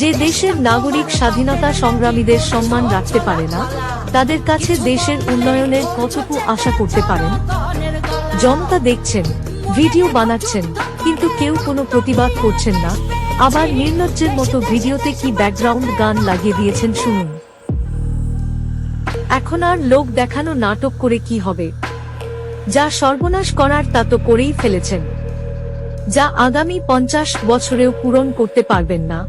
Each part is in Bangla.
যে দেশের নাগরিক স্বাধীনতা সংগ্রামীদের সম্মান রাখতে পারে না, তাদের কাছে দেশের উন্নয়নের কতটুকু আশা করতে পারেন? জনতা দেখছেন, ভিডিও বানাচ্ছেন, কিন্তু কেউ কোনো প্রতিবাদ করছেন না। আবার নির্লজ্জের মতো ভিডিওতে কি ব্যাকগ্রাউন্ড গান লাগিয়ে দিয়েছেন শুনুন। এখন আর লোক দেখানো নাটক করে কি হবে? যা সর্বনাশ করার তা তো করেই ফেলেছেন। যা আগামী পঞ্চাশ বছরেও পূরণ করতে পারবেন না।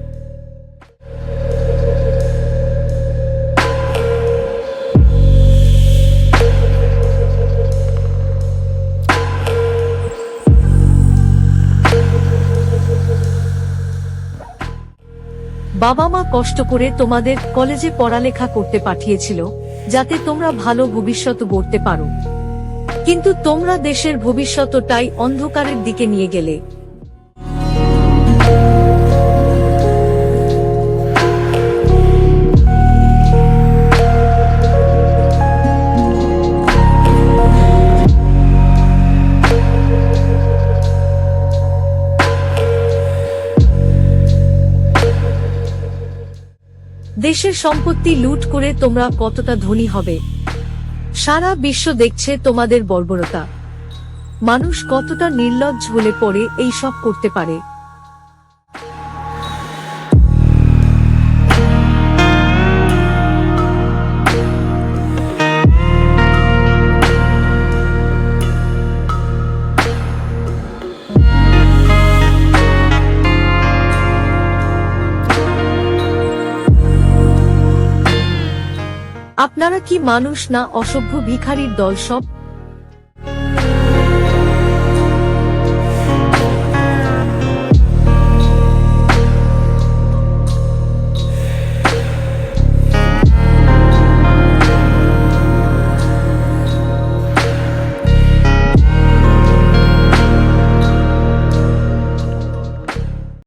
বাবা মা কষ্ট করে তোমাদের কলেজে পড়ালেখা করতে পাঠিয়েছিল, যাতে তোমরা ভালো ভবিষ্যৎ গড়তে পারো। কিন্তু তোমরা দেশের ভবিষ্যৎটাই অন্ধকারের দিকে নিয়ে গেলে। দেশের সম্পত্তি লুট করে তোমরা কতটা ধনী হবে? সারা বিশ্ব দেখছে তোমাদের বর্বরতা। মানুষ কতটা নির্লজ্জ হলে পরে এই সব করতে পারে। আপনারা কি মানুষ না অসভ্য ভিখারির দল সব?